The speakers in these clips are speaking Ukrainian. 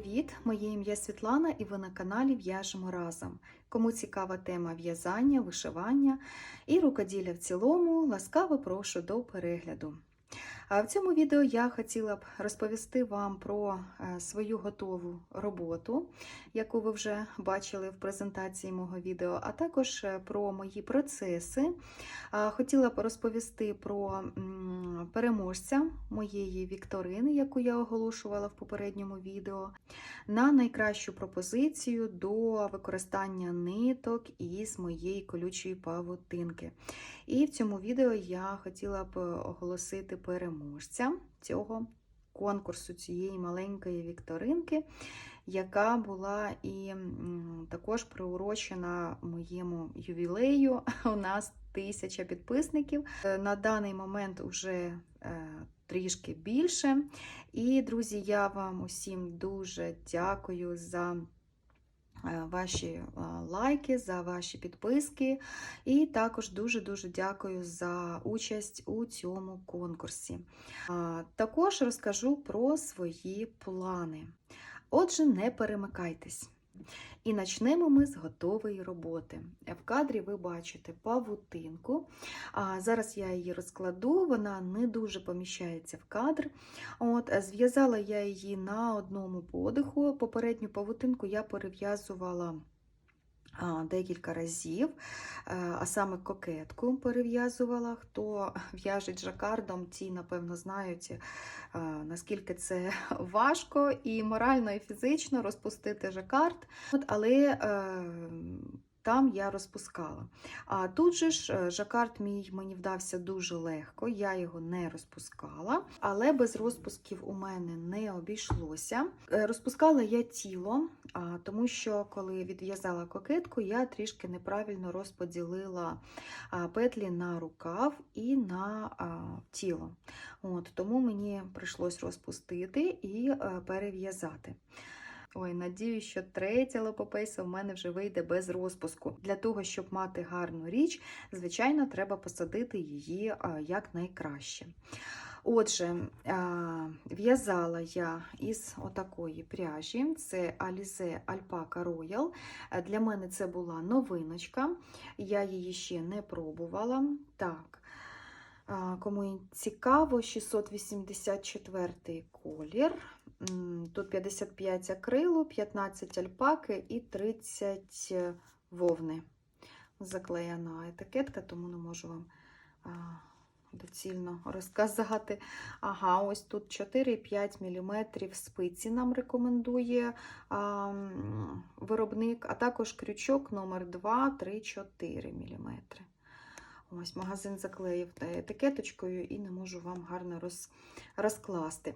Привіт! Моє ім'я Світлана і ви на каналі В'яжемо разом. Кому цікава тема в'язання, вишивання і рукоділля в цілому, ласкаво прошу до перегляду. А в цьому відео я хотіла б розповісти вам про е, свою готову роботу, яку ви вже бачили в презентації мого відео, а також е, про мої процеси. Хотіла б розповісти про переможця моєї вікторини, яку я оголошувала в попередньому відео, на найкращу пропозицію до використання ниток із моєї колючої павутинки. І в цьому відео я хотіла б оголосити переможця цього конкурсу, цієї маленької вікторинки, яка була і також приурочена моєму ювілею. У нас тисяча підписників. Е, На даний момент уже е, трішки більше. І, друзі, я вам усім дуже дякую за. Е, Ваші е, лайки, за ваші підписки, і також дуже-дуже дякую за участь у цьому конкурсі. Також розкажу про свої плани. Отже, не перемикайтесь. І почнемо ми з готової роботи. В кадрі ви бачите павутинку. А зараз я її розкладу, вона не дуже поміщається в кадр. От, Зв'язала я її на одному подиху. Попередню павутинку я перев'язувала декілька разів, е, а саме кокетку перев'язувала. Хто в'яжить жакардом, ті, напевно, знають, е, наскільки це важко і морально, і фізично розпустити жакард. От, але е, там я розпускала. А тут же ж е, жакард мій мені вдався дуже легко, я його не розпускала, але без розпусків у мене не обійшлося. Е, Розпускала я тіло, тому що коли відв'язала кокетку, я трішки неправильно розподілила петлі на рукав і на тіло. От, Тому мені прийшлось розпустити і е, перев'язати. Ой, надію, що третя лопопейса в мене вже вийде без розпуску. Для того, щоб мати гарну річ, звичайно, треба посадити її якнайкраще. Отже, в'язала я із отакої пряжі, це Alize Alpaca Royal. Для мене це була новиночка, я її ще не пробувала. Так, кому цікаво, 684 колір. Тут 55 акрилу, 15 альпаки і 30 вовни. Заклеєна етикетка, тому не можу вам а, доцільно розказати. Ага, ось тут 4-5 мм спиці нам рекомендує а, виробник, а також крючок номер 2 3-4 мм. Ось магазин заклеїв етикеточкою і не можу вам гарно роз, розкласти.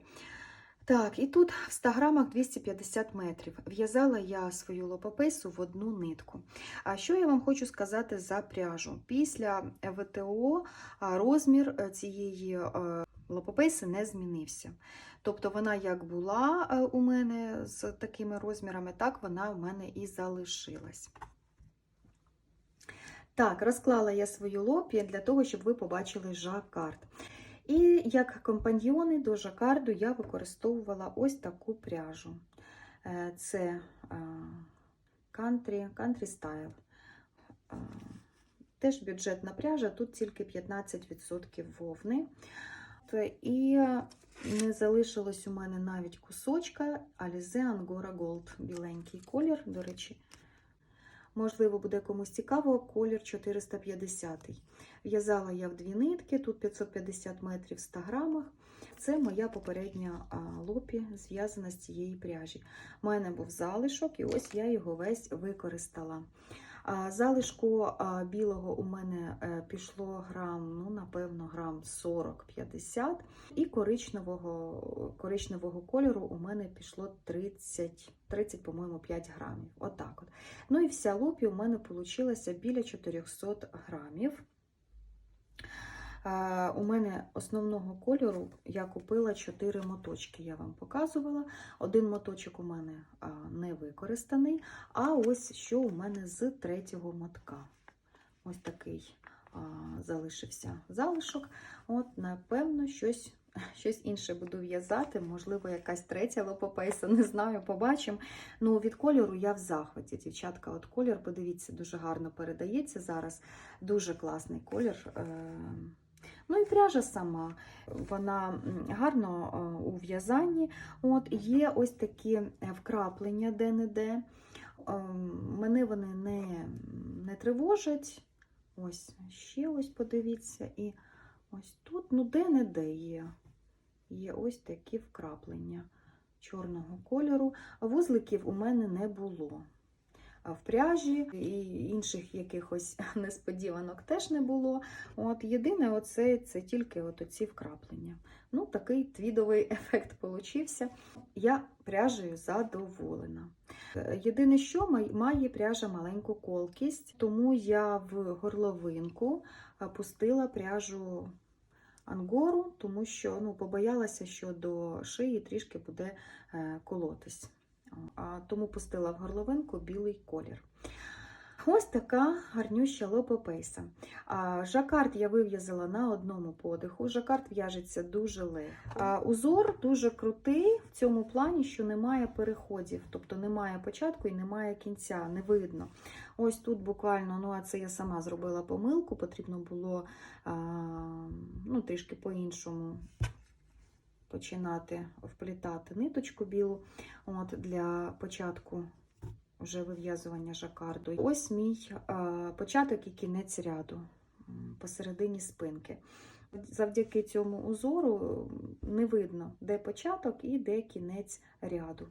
Так, і тут в 100 грамах 250 метрів. В'язала я свою лопопейсу в одну нитку. А що я вам хочу сказати за пряжу? Після ВТО розмір е, цієї е, не змінився. Тобто вона як була е, у мене з такими розмірами, так вона у мене і залишилась. Так, розклала я свою лопі для того, щоб ви побачили жакард. І як компаньйони до жакарду я використовувала ось таку пряжу. Е, Це е, country, country style. Е, Теж бюджетна пряжа, тут тільки 15% вовни. І не залишилось у мене навіть кусочка Alize Angora Gold, біленький колір, до речі. Можливо, буде комусь цікаво, колір 450. В'язала я в дві нитки, тут 550 метрів в 100 грамах. Це моя попередня лопі, зв'язана з цієї пряжі. У мене був залишок, і ось я його весь використала. Залишку білого у мене е, пішло грам, ну, напевно, грам 40-50, і коричневого, коричневого кольору у мене пішло 30, 30 по-моєму, 5 грамів. Отак от. Ну і вся лупі у мене вийшла біля 400 грамів. Е, У мене основного кольору я купила 4 моточки, я вам показувала. Один моточок у мене не використаний, а ось що у мене з третього мотка. Ось такий залишився залишок. От, напевно, щось щось інше буду в'язати, можливо, якась третя лопопейса, не знаю, побачимо. Ну, від кольору я в захваті. Дівчатка, от колір, подивіться, дуже гарно передається зараз. Дуже класний колір. Е, Ну і пряжа сама, вона гарно е, у в'язанні. От Є ось такі вкраплення де-не-де. Ем, Мене вони не, не тривожать. Ось ще ось подивіться. І ось тут, ну де-не-де є. Є ось такі вкраплення чорного кольору. Вузликів у мене не було. В пряжі і інших якихось несподіванок теж не було. От Єдине, оце, це тільки от оці вкраплення. Ну, такий твідовий ефект получився. Я пряжею задоволена. Е, Єдине, що має пряжа маленьку колкість, тому я в горловинку пустила пряжу ангору, тому що ну, побоялася, що до шиї трішки буде е, колотись. Тому пустила в горловинку білий колір. Ось така гарнюща лопопейса. Жакард я вив'язала на одному подиху. Жакард в'яжеться дуже легко. Узор дуже крутий в цьому плані, що немає переходів, тобто немає початку і немає кінця, не видно. Ось тут буквально, ну а це я сама зробила помилку, потрібно було ну, трішки по-іншому починати вплітати ниточку білу от, для початку вже вив'язування жакарду. Ось мій початок і кінець ряду посередині спинки. Завдяки цьому узору не видно, де початок і де кінець ряду.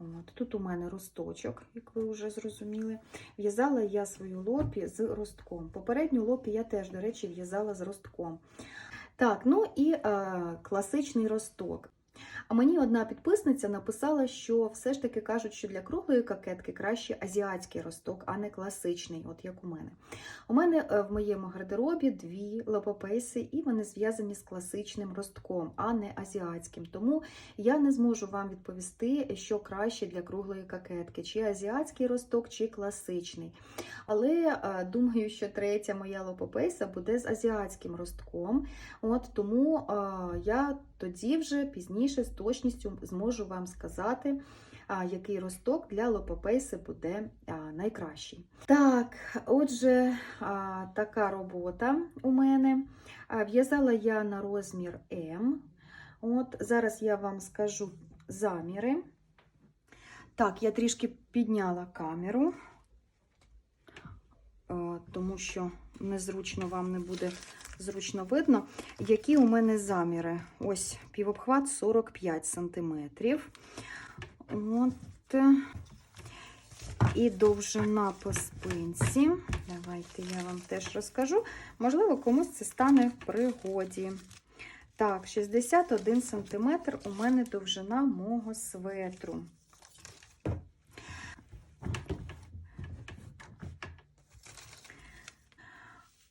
От. Тут у мене росточок, як ви вже зрозуміли. В'язала я свою лопі з ростком. Попередню лопі я теж, до речі, в'язала з ростком. Так, ну і е, класичний росток. А мені одна підписниця написала, що все ж таки кажуть, що для круглої кокетки краще азіатський росток, а не класичний, от як у мене. У мене е, в моєму гардеробі дві лопопейси, і вони зв'язані з класичним ростком, а не азіатським. Тому я не зможу вам відповісти, що краще для круглої кокетки, чи азіатський росток, чи класичний. Але е, думаю, що третя моя лопопейса буде з азіатським ростком. От Тому е, я тоді вже пізніше точністю зможу вам сказати, який росток для лопопейси буде найкращий. Так, отже, така робота у мене. В'язала я на розмір М. От, Зараз я вам скажу заміри. Так, я трішки підняла камеру, тому що незручно вам не буде зручно видно. Які у мене заміри? Ось півобхват 45 см. От. І довжина по спинці. Давайте я вам теж розкажу. Можливо, комусь це стане в пригоді. Так, 61 см у мене довжина мого светру.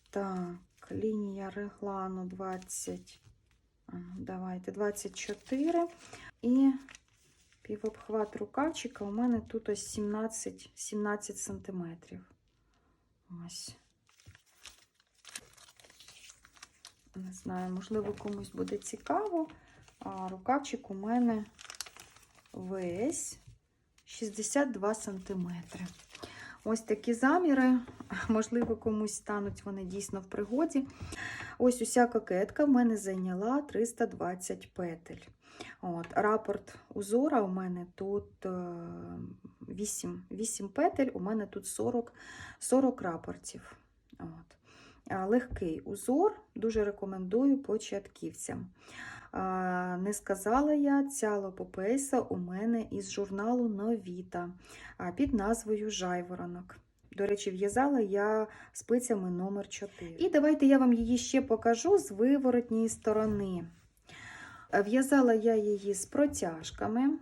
Так, лінія реглану 20, давайте 24 і півобхват рукавчика у мене тут ось 17, 17 сантиметрів. Ось. Не знаю, можливо, комусь буде цікаво. А рукавчик у мене весь 62 сантиметри. Ось такі заміри, можливо, комусь стануть вони дійсно в пригоді. Ось уся кокетка в мене зайняла 320 петель. От, Рапорт узора у мене тут 8, 8 петель, у мене тут 40, 40 рапортів. От. Легкий узор, дуже рекомендую початківцям. Не сказала я, ця лопопейса у мене із журналу Новіта під назвою Жайворонок. До речі, в'язала я спицями номер 4. І давайте я вам її ще покажу з виворотньої сторони. В'язала я її з протяжками.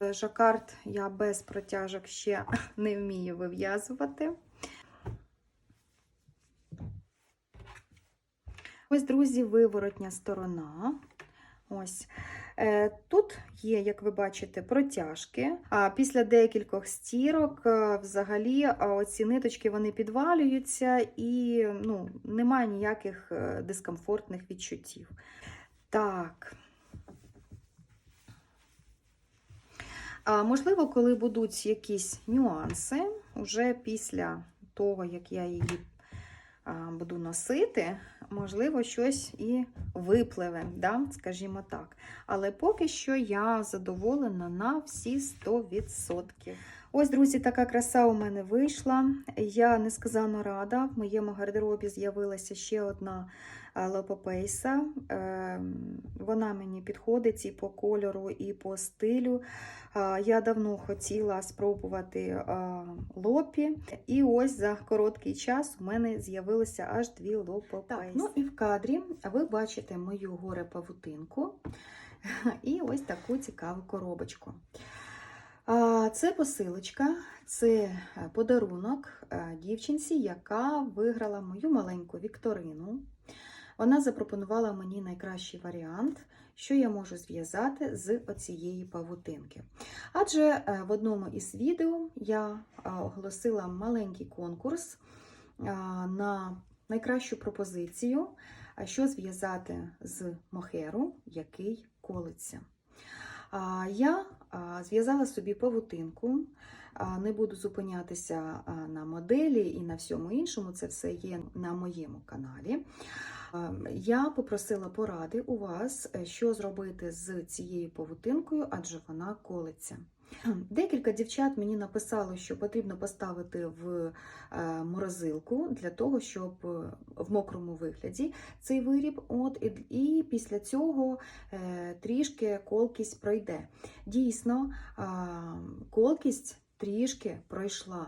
Жакард я без протяжок ще не вмію вив'язувати. Ось, друзі, виворотня сторона. Ось. Е, Тут є, як ви бачите, протяжки. А після декількох стірок, е, взагалі, а оці ниточки вони підвалюються і ну, немає ніяких е, дискомфортних відчуттів. Так. А, можливо, коли будуть якісь нюанси, вже після того, як я її буду носити, можливо, щось і випливе, да? скажімо так. Але поки що я задоволена на всі 100%. Ось, друзі, така краса у мене вийшла. Я несказано рада. В моєму гардеробі з'явилася ще одна лопопейса. Вона мені підходить і по кольору, і по стилю. Я давно хотіла спробувати лопі, і ось за короткий час у мене з'явилося аж дві лопопейси. Так, ну і в кадрі ви бачите мою горе-павутинку і ось таку цікаву коробочку. Це посилочка, це подарунок дівчинці, яка виграла мою маленьку вікторину. Вона запропонувала мені найкращий варіант, що я можу зв'язати з оцієї павутинки. Адже в одному із відео я оголосила маленький конкурс на найкращу пропозицію, що зв'язати з мохеру, який колиться. Я зв'язала собі павутинку, не буду зупинятися на моделі і на всьому іншому, це все є на моєму каналі. Я попросила поради у вас, що зробити з цією павутинкою, адже вона колиться. Декілька дівчат мені написало, що потрібно поставити в морозилку для того, щоб в мокрому вигляді цей виріб, от, і, після цього е, трішки колкість пройде. Дійсно, колкість трішки пройшла.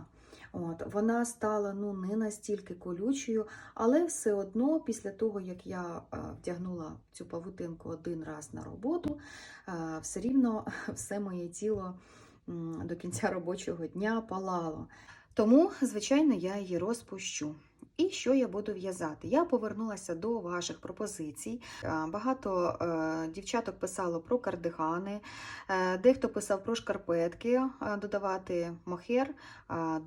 От, Вона стала ну, не настільки колючою, але все одно, після того, як я вдягнула цю павутинку один раз на роботу, все рівно все моє тіло до кінця робочого дня палало. Тому, звичайно, я її розпущу. І що я буду в'язати? Я повернулася до ваших пропозицій. Багато е, дівчаток писало про кардигани, е, дехто писав про шкарпетки, е, додавати мохер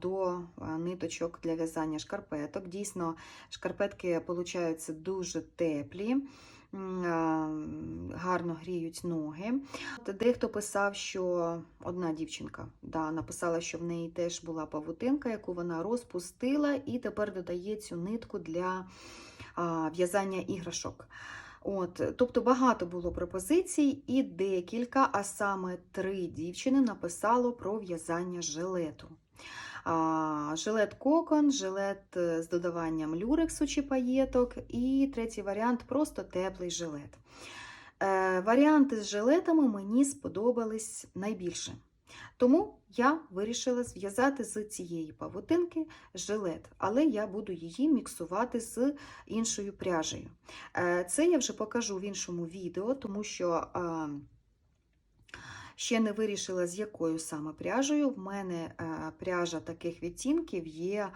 до ниточок для в'язання шкарпеток. Дійсно, шкарпетки получаються дуже теплі гарно гріють ноги. Дехто писав, що одна дівчинка да, написала, що в неї теж була павутинка, яку вона розпустила, і тепер додає цю нитку для в'язання іграшок. От, Тобто багато було пропозицій, і декілька, а саме три дівчини написало про в'язання жилету жилет кокон, жилет е, з додаванням люрексу чи паєток, і третій варіант просто теплий жилет. Е, варіанти з жилетами мені сподобались найбільше. Тому я вирішила зв'язати з цієї павутинки жилет, але я буду її міксувати з іншою пряжею. Е, це я вже покажу в іншому відео, тому що. Ще не вирішила, з якою саме пряжею. В мене е, пряжа таких відтінків є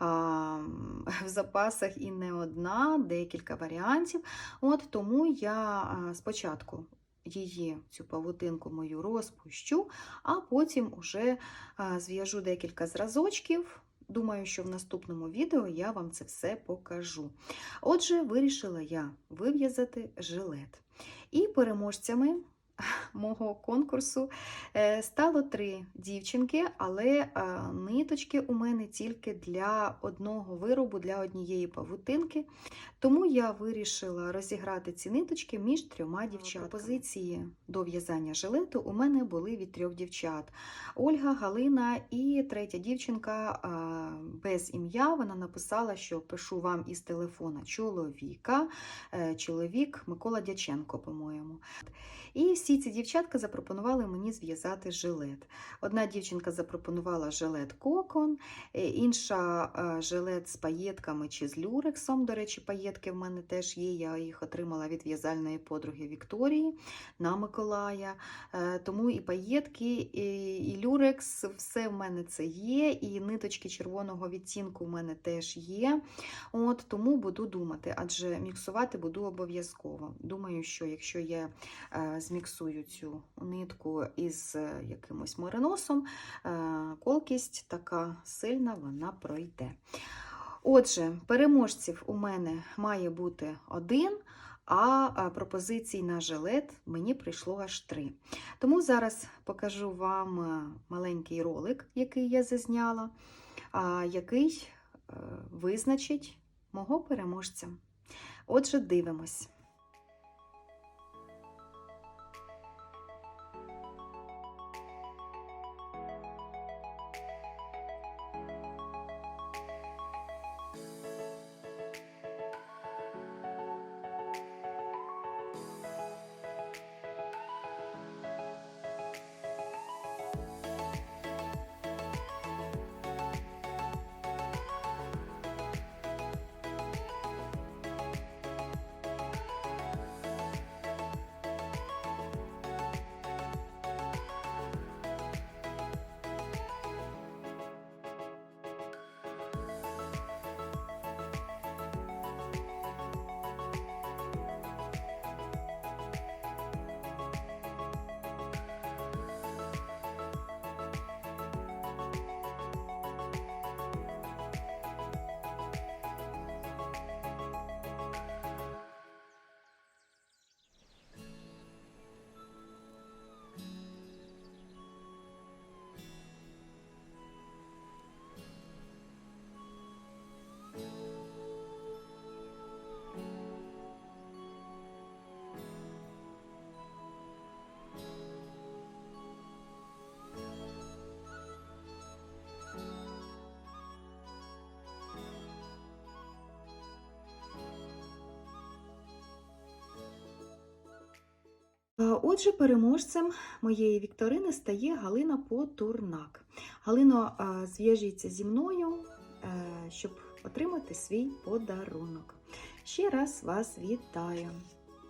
в запасах і не одна, декілька варіантів. От Тому я спочатку її, цю павутинку мою розпущу, а потім уже зв'яжу декілька зразочків. Думаю, що в наступному відео я вам це все покажу. Отже, вирішила я вив'язати жилет. І переможцями мого конкурсу е, стало три дівчинки, але е, ниточки у мене тільки для одного виробу, для однієї павутинки. Тому я вирішила розіграти ці ниточки між трьома дівчатками. Позиції до в'язання жилету у мене були від трьох дівчат: Ольга, Галина і третя дівчинка без ім'я. Вона написала, що пишу вам із телефона чоловіка, е, чоловік Микола Дяченко, по-моєму. І всі ці дівчатка запропонували мені зв'язати жилет. Одна дівчинка запропонувала жилет кокон, е, інша е, жилет з паєтками чи з люрексом. До речі, паєтки в мене теж є. Я їх отримала від в'язальної подруги Вікторії на Миколая. Е, тому і паєтки, і люрекс, все в мене це є, і ниточки червоного відтінку в мене теж є. От, Тому буду думати, адже міксувати буду обов'язково. Думаю, що якщо я зміксую цю нитку із е, якимось мариносом, е, колкість така сильна вона пройде. Отже, переможців у мене має бути один, а а, пропозицій на жилет мені прийшло аж три. Тому зараз покажу вам е, маленький ролик, який я зазняла, який е, визначить мого переможця. Отже, дивимось. Отже, переможцем моєї вікторини стає Галина Потурнак. Галино, е, зв'яжіться зі мною, е, щоб отримати свій подарунок. Ще раз вас вітаю.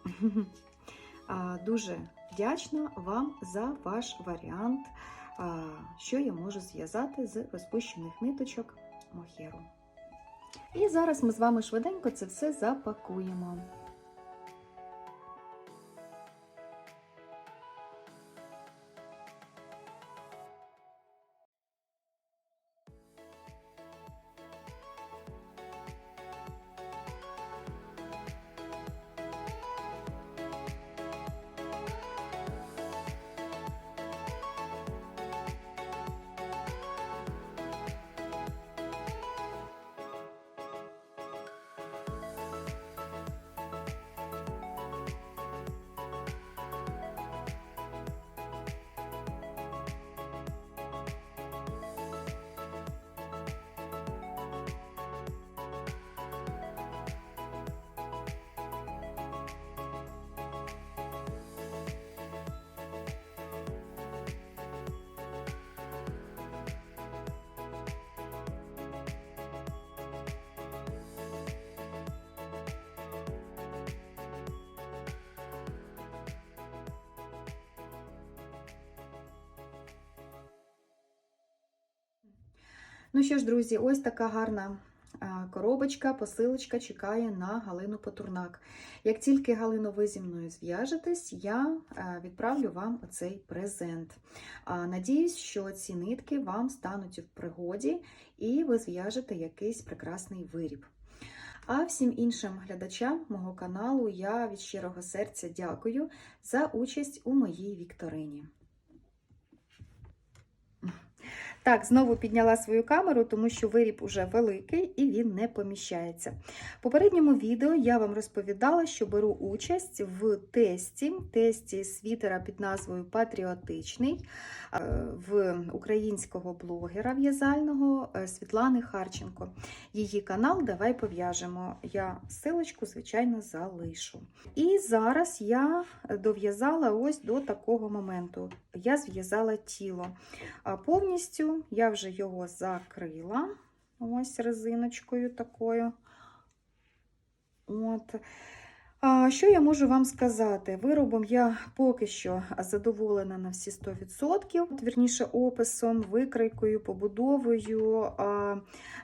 Дуже вдячна вам за ваш варіант, що я можу зв'язати з розпущених ниточок мохеру. І зараз ми з вами швиденько це все запакуємо. Ну що ж, друзі, ось така гарна коробочка, посилочка чекає на Галину Потурнак. Як тільки Галино, ви зі мною зв'яжетесь, я відправлю вам оцей презент. Надіюсь, що ці нитки вам стануть в пригоді і ви зв'яжете якийсь прекрасний виріб. А всім іншим глядачам мого каналу я від щирого серця дякую за участь у моїй вікторині. Так, знову підняла свою камеру, тому що виріб уже великий і він не поміщається. В попередньому відео я вам розповідала, що беру участь в тесті, тесті світера під назвою Патріотичний е, в українського блогера в'язального е, Світлани Харченко. Її канал Давай пов'яжемо. Я силочку, звичайно, залишу. І зараз я дов'язала ось до такого моменту. Я зв'язала тіло. А я вже його закрила ось резиночкою такою. От. А що я можу вам сказати? Виробом я поки що задоволена на всі 100%, вірніше описом, викрайкою, побудовою.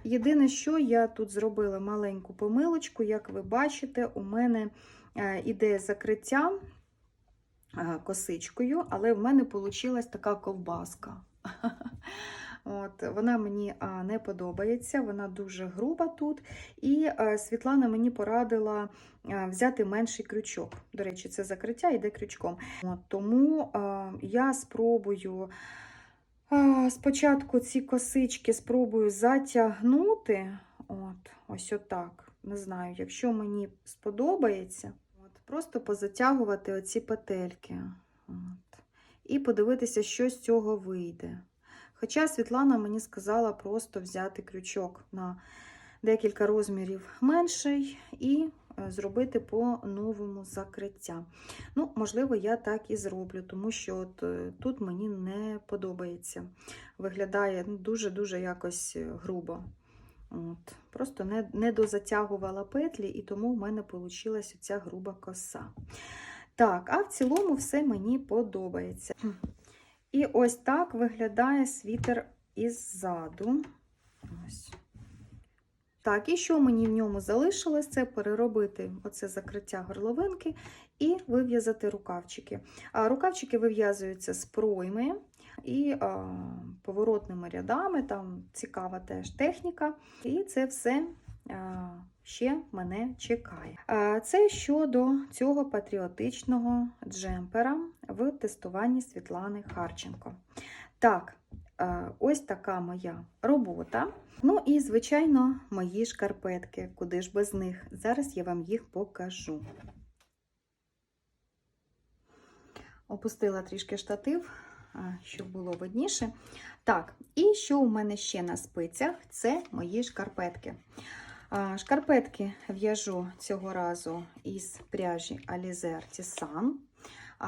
Єдине, що я тут зробила маленьку помилочку, як ви бачите, у мене е, іде закриття косичкою, але в мене вийшла така ковбаска. От, Вона мені не подобається, вона дуже груба тут. І а, Світлана мені порадила а, взяти менший крючок. До речі, це закриття йде крючком. От, тому а, я спробую спочатку ці косички спробую затягнути. От, ось отак. Не знаю, якщо мені сподобається, от, просто позатягувати оці петельки. І подивитися, що з цього вийде. Хоча Світлана мені сказала просто взяти крючок на декілька розмірів менший і е, зробити по новому закриття. Ну, можливо, я так і зроблю, тому що от е, тут мені не подобається. Виглядає ну, дуже-дуже якось е, грубо. От. Просто не, не дозатягувала петлі, і тому в мене вийшла ця груба коса. Так, а в цілому все мені подобається. І ось так виглядає світер іззаду. Ось. Так, і що мені в ньому залишилось, це переробити оце закриття горловинки і вив'язати рукавчики. А рукавчики вив'язуються з пройми і а, поворотними рядами, там цікава теж техніка. І це все ще мене чекає. Це щодо цього патріотичного джемпера в тестуванні Світлани Харченко. Так, ось така моя робота. Ну і, звичайно, мої шкарпетки, куди ж без них. Зараз я вам їх покажу. Опустила трішки штатив, щоб було видніше. Так, і що у мене ще на спицях? Це мої шкарпетки. Шкарпетки в'яжу цього разу із пряжі Alizer Tisan.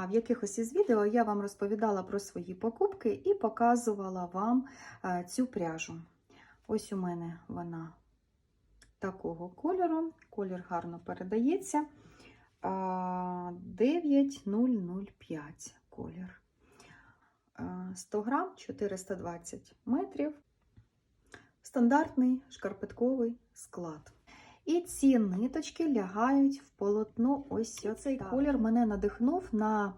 В якихось із відео я вам розповідала про свої покупки і показувала вам цю пряжу. Ось у мене вона такого кольору. Колір гарно передається. 9005 колір. 100 грам 420 метрів. Стандартний шкарпетковий склад. І ці ниточки лягають в полотно. Ось цей колір мене надихнув на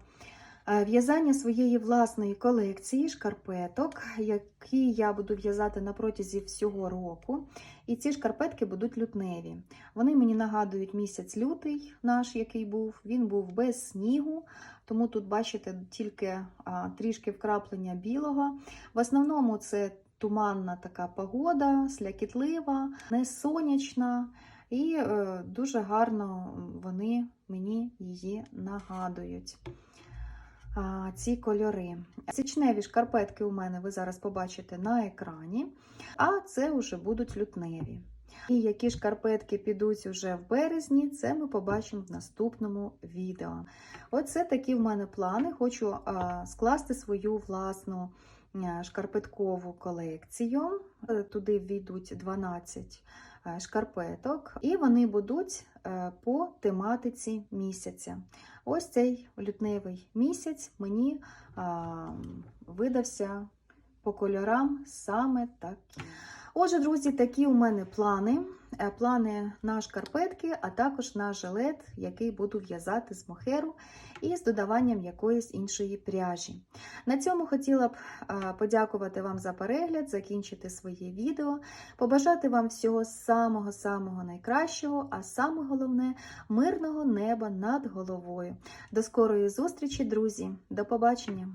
в'язання своєї власної колекції шкарпеток, які я буду в'язати на протязі всього року. І ці шкарпетки будуть лютневі. Вони мені нагадують місяць лютий наш, який був. Він був без снігу, тому тут, бачите, тільки трішки вкраплення білого. В основному це туманна така погода, слякітлива, не сонячна. І е, дуже гарно вони мені її нагадують ці кольори. Січневі шкарпетки у мене ви зараз побачите на екрані, а це вже будуть лютневі. І які шкарпетки підуть уже в березні, це ми побачимо в наступному відео. Оце такі в мене плани. Хочу скласти свою власну шкарпеткову колекцію. Е, туди війдуть 12 е, шкарпеток, і вони будуть е, по тематиці місяця. Ось цей лютневий місяць мені видався по кольорам саме такий. Отже, друзі, такі у мене плани. Е, плани на шкарпетки, а також на жилет, який буду в'язати з мохеру і з додаванням якоїсь іншої пряжі. На цьому хотіла б подякувати вам за перегляд, закінчити своє відео, побажати вам всього самого-самого найкращого, а саме головне мирного неба над головою. До скорої зустрічі, друзі! До побачення!